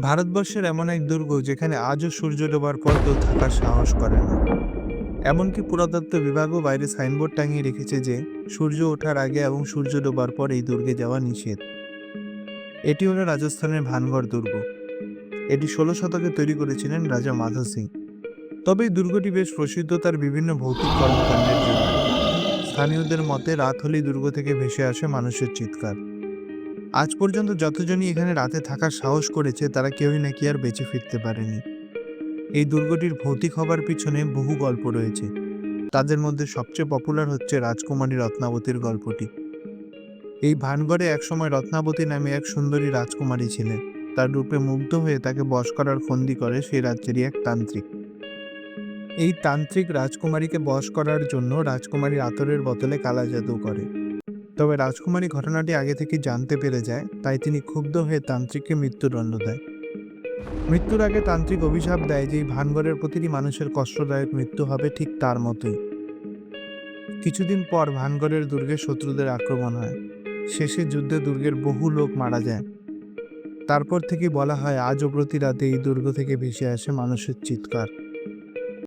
ভারতবর্ষের এমন এক দুর্গ যেখানে আজও সূর্য ডোবার পর কেউ থাকার সাহস করে না। এমনকি পুরাতত্ত্ব বিভাগও বাইরে সাইনবোর্ড টাঙিয়ে রেখেছে যে, সূর্য ওঠার আগে এবং সূর্য ডোবার পর এই দুর্গে যাওয়া নিষেধ। এটি হলো রাজস্থানের ভানগড় দুর্গ। এটি ষোলো শতকে তৈরি করেছিলেন রাজা মাধব সিং। তবে এই দুর্গটি বেশ প্রসিদ্ধ তার বিভিন্ন ভৌতিক কর্মকাণ্ডের জন্য। স্থানীয়দের মতে রাত হলেই দুর্গ থেকে ভেসে আসে মানুষের চিৎকার। আজ পর্যন্ত যতজনই এখানে রাতে থাকার সাহস করেছে, তারা কেউই নাকি আর বেঁচে ফিরতে পারেনি। এই দুর্গটির ভৌতিক হবার পিছনে বহু গল্প রয়েছে। তাদের মধ্যে সবচেয়ে পপুলার হচ্ছে রাজকুমারী রত্নাবতীর গল্পটি। এই ভানগড়ে একসময় রত্নাবতী নামে এক সুন্দরী রাজকুমারী ছিলেন। তার রূপে মুগ্ধ হয়ে তাকে বশ করার ফন্দি করে সেই রাজ্যেরই এক তান্ত্রিক। এই তান্ত্রিক রাজকুমারীকে বশ করার জন্য রাজকুমারীর আতরের বোতলে কালা জাদু করে। তবে রাজকুমারী ঘটনাটি আগে থেকে জানতে পেরে যায়, তাই তিনি ক্ষুব্ধ হয়ে তান্ত্রিককে মৃত্যুদণ্ড দেয়। মৃত্যুর আগে তান্ত্রিক অভিশাপ দেয় যে ভানগড়ের প্রতিটি মানুষের কষ্টদায়ক মৃত্যু হবে ঠিক তার মতোই। কিছুদিন পর ভানগড়ের দুর্গে শত্রুদের আক্রমণ হয়। শেষে যুদ্ধে দুর্গের বহু লোক মারা যায়। তারপর থেকে বলা হয়, আজও প্রতি রাতে এই দুর্গ থেকে ভেসে আসে মানুষের চিৎকার।